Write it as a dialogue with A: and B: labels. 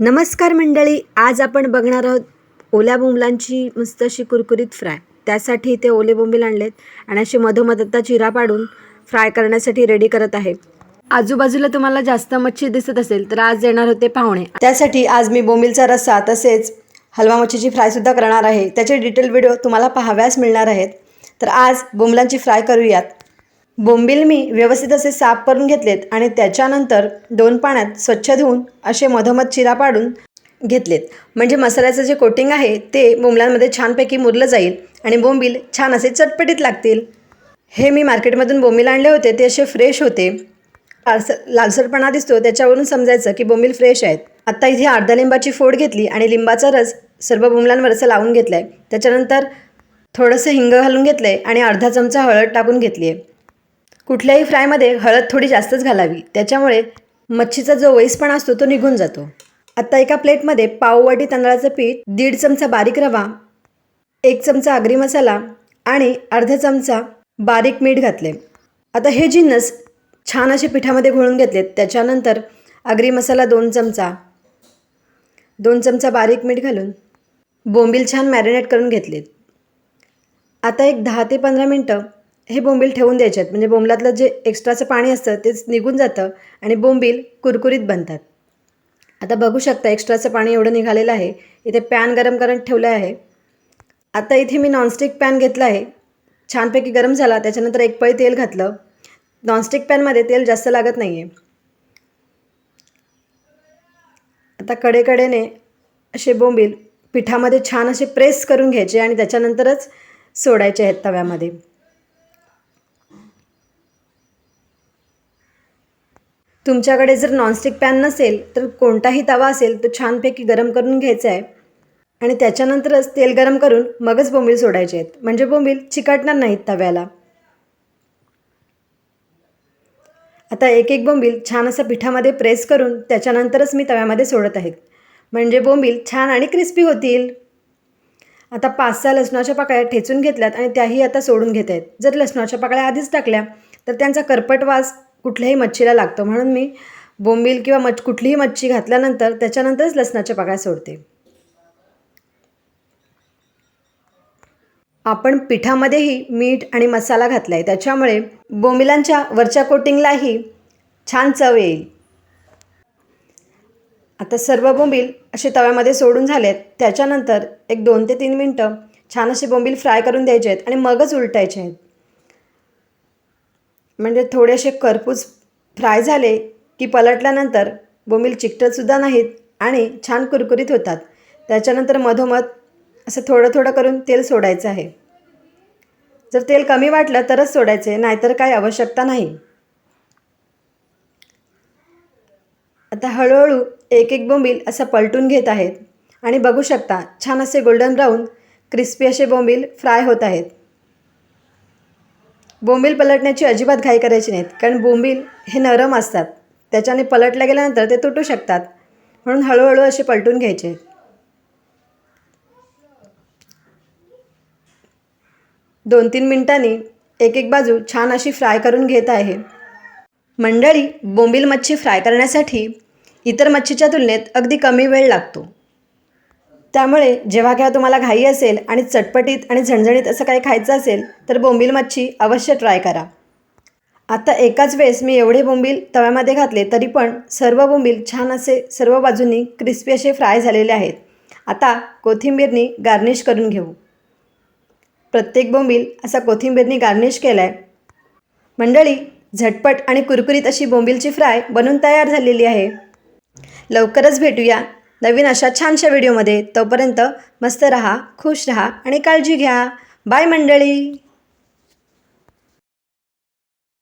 A: नमस्कार मंडळी आज आपण बघणार आहोत ओल्या बोंबलांची मस्त अशी कुरकुरीत फ्राय. त्यासाठी इथे ओले बोंबील आणलेत आणि असे मधोमध आता चिरा पाडून फ्राय करण्यासाठी रेडी करत आहे. आजूबाजूला तुम्हाला जास्त मच्छी दिसत असेल तर आज येणार होते पाहुणे. त्यासाठी आज मी बोंबीलचा रस्सा तसेच हलवा मच्छीची फ्रायसुद्धा करणार आहे. त्याचे डिटेल व्हिडिओ तुम्हाला पाहाव्यास मिळणार आहेत. तर आज बोंबलांची फ्राय करूयात. बोंबील मी व्यवस्थित असे साफ करून घेतलेत आणि त्याच्यानंतर दोन पाण्यात स्वच्छ धुवून असे मधोमध चिरा पाडून घेतलेत. म्हणजे मसाल्याचं जे कोटिंग आहे ते बोंबलांमध्ये छानपैकी मुरलं जाईल आणि बोंबील छान असे चटपटीत लागतील. हे मी मार्केटमधून बोंबील आणले होते ते असे फ्रेश होते. लालसर लालसरपणा दिसतो त्याच्यावरून समजायचं की बोंबील फ्रेश आहेत. आत्ता इथे अर्धा लिंबाची फोड घेतली आणि लिंबाचा रस सर्व बोंबलांवर असं लावून घेतला आहे त्याच्यानंतर थोडंसं हिंग घालून घेतलं आहे आणि अर्धा चमचा हळद टाकून घेतली आहे कुठल्याही फ्रायमध्ये हळद थोडी जास्तच घालावी. त्याच्यामुळे मच्छीचा जो वैसपणा असतो तो निघून जातो. आत्ता एका प्लेटमध्ये पाववाटी तांदळाचं पीठ दीड चमचा बारीक रवा एक चमचा आगरी मसाला आणि अर्धा चमचा बारीक मीठ घातले. आता हे जिन्नस छान असे पिठामध्ये घोळून घेतलेत त्याच्यानंतर आगरी मसाला दोन चमचा दोन चमचा बारीक मीठ घालून बोंबील छान मॅरिनेट करून घेतलेत. आता एक दहा ते पंधरा मिनटं हे बोंबील ठेवून द्यायचे आहेत म्हणजे बोंबलातलं जे एक्स्ट्राचं पाणी असतं तेच निघून जातं आणि बोंबील कुरकुरीत बनतात. आता बघू शकता एक्स्ट्राचं पाणी एवढं निघालेलं आहे. इथे पॅन गरम करत ठेवलं आहे. आता इथे मी नॉनस्टिक पॅन घेतला आहे. छानपैकी गरम झाला त्याच्यानंतर एक पळी तेल घातलं. नॉनस्टिक पॅनमध्ये तेल जास्त लागत नाही आहे आता कडेकडेने असे बोंबील पिठामध्ये छान असे प्रेस करून घ्यायचे आणि त्याच्यानंतरच सोडायचे आहेत तव्यामध्ये. तुमच्याकडे जर नॉनस्टिक पॅन नसेल तर कोणताही तवा असेल तो छानपैकी गरम करून घ्यायचा आहे. आणि त्याच्यानंतरच तेल गरम करून मगच बोंबील सोडायचे आहेत. म्हणजे बोंबील चिकटणार नाहीत तव्याला. आता एक एक बोंबील छान असं पिठामध्ये प्रेस करून त्याच्यानंतरच मी तव्यामध्ये सोडत आहेत. म्हणजे बोंबील छान आणि क्रिस्पी होतील. आता पाच सहा लसणाच्या पाकळ्या ठेचून घेतल्यात आणि त्याही आता सोडून घेत आहेत. जर लसणाच्या पाकळ्या आधीच टाकल्या तर त्यांचा करपट वास कुठल्याही मच्छीला लागतो. म्हणून मी बोंबील किंवा मच्छ कुठलीही मच्छी घातल्यानंतर त्याच्यानंतरच लसणाच्या पाकळ्या सोडते. आपण पिठामध्येही मीठ आणि मसाला घातला आहे त्याच्यामुळे बोंबिलांच्या वरच्या कोटिंगलाही छान चव येईल. आता सर्व बोंबील असे तव्यामध्ये सोडून झालेत. त्याच्यानंतर एक दोन ते तीन मिनटं छान असे बोंबील फ्राय करून द्यायचे आहेत आणि मगच उलटायचे आहेत. म्हणजे थोडेसे करपूस फ्राय झाले की पलटल्यानंतर बोंबील चिकटतसुद्धा नाहीत आणि छान कुरकुरीत होतात. त्याच्यानंतर मधोमध असं थोडं थोडं करून तेल सोडायचं आहे. जर तेल कमी वाटलं तरच सोडायचे नाहीतर काही आवश्यकता नाही. आता हळूहळू एक एक बोंबील असं पलटून घेत आहेत. आणि बघू शकता छान असे गोल्डन ब्राऊन क्रिस्पी असे बोंबील फ्राय होत आहेत. बोंबील पलटण्याची अजिबात घाई करायची नाहीत कारण बोंबील हे नरम असतात. त्याच्याने पलटल्या गेल्यानंतर ते तुटू शकतात. म्हणून हळूहळू असे पलटून घ्यायचे. दोन तीन मिनिटांनी एक एक बाजू छान अशी फ्राय करून घेत आहे. मंडळी बोंबील मच्छी फ्राय करण्यासाठी इतर मच्छीच्या तुलनेत अगदी कमी वेळ लागतो. त्यामुळे जेव्हा केव्हा तुम्हाला घाई असेल आणि चटपटीत आणि झणझणीत असं काही खायचं असेल तर बोंबील मच्छी अवश्य ट्राय करा. आता एकाच वेळेस मी एवढे बोंबील तव्यामध्ये घातले तरी पण सर्व बोंबील छान असे सर्व बाजूंनी क्रिस्पी असे फ्राय झालेले आहेत. आता कोथिंबीरनी गार्निश करून घेऊ. प्रत्येक बोंबील असा कोथिंबीरनी गार्निश केला आहे मंडळी झटपट आणि कुरकुरीत अशी बोंबीलची फ्राय बनून तयार झालेली आहे. लवकरच भेटूया नवीन अशा छानशा व्हिडिओमध्ये तोपर्यंत मस्त रहा खुश रहा आणि काळजी घ्या. बाय मंडळी.